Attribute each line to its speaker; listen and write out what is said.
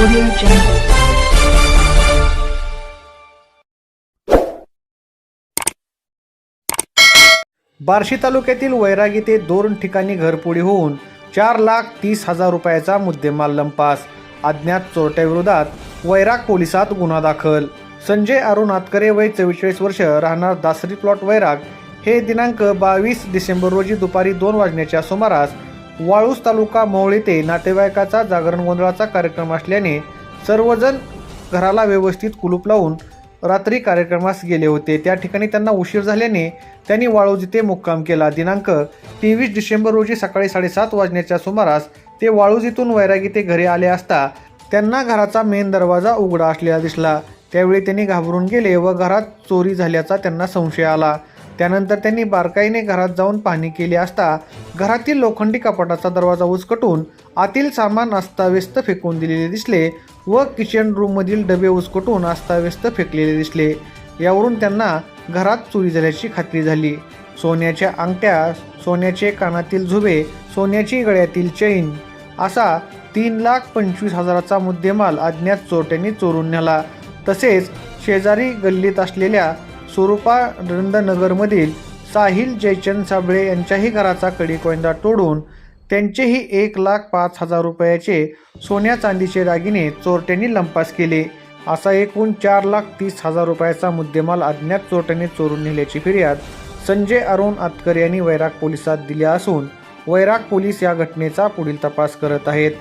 Speaker 1: Audio Jungle.
Speaker 2: Barshi तालुक्यातील वैरागी ते दोन ठिकाणी घरपोडी होऊन चार लाख तीस हजार रुपयाचा मुद्देमाल लंपास. अज्ञात चोरट्याविरोधात वैराग पोलिसात गुन्हा दाखल. संजय अरुण आतकरे वय चव्वेचाळीस वर्ष राहणार दासरी प्लॉट वैराग. हे दिनांक बावीस डिसेंबर रोजी दुपारी दोन वाजण्याच्या सुमारास वाळूस तालुका मोहोळ येथे नातेवाईकाचा जागरण गोंधळाचा कार्यक्रम असल्याने सर्वजण घराला व्यवस्थित कुलूप लावून रात्री कार्यक्रमास गेले होते. त्या ठिकाणी त्यांना उशीर झाल्याने त्यांनी वाळूज येथे मुक्काम केला. दिनांक तेवीस डिसेंबर रोजी सकाळी साडेसात वाजण्याच्या सुमारास ते वाळूज इथून वैरागी ते घरी आले असता त्यांना घराचा मेन दरवाजा उघडा असलेला दिसला. त्यावेळी त्यांनी घाबरून गेले व घरात चोरी झाल्याचा त्यांना संशय आला. त्यानंतर त्यांनी बारकाईने घरात जाऊन पाहणी केली असता घरातील लोखंडी कपाटाचा दरवाजा उचकटून आतील सामान अस्ताव्यस्त फेकून दिलेले दिसले व किचन रूममधील डबे उचकटून अस्ताव्यस्त फेकलेले दिसले. यावरून त्यांना घरात चोरी झाल्याची खात्री झाली. सोन्याच्या अंगठ्या सोन्याचे कानातील झुबे सोन्याची गळ्यातील चैन असा तीन लाख पंचवीस हजाराचा मुद्देमाल अज्ञात चोरट्यांनी चोरून नेला. तसेच शेजारी गल्लीत असलेल्या स्वरूपानंदनगरमधील नगरमधील साहिल जयचंद साबळे यांच्याही घराचा कडीकोयंदा तोडून त्यांचेही एक लाख पाच हजार रुपयाचे सोन्या चांदीचे दागिने चोरट्यांनी लंपास केले. असा एकूण चार लाख तीस हजार रुपयाचा मुद्देमाल अज्ञात चोरट्याने चोरून नेल्याची फिर्याद संजय अरुण आतकर यांनी वैराग पोलिसात दिली असून वैराग पोलीस या घटनेचा पुढील तपास करत आहेत.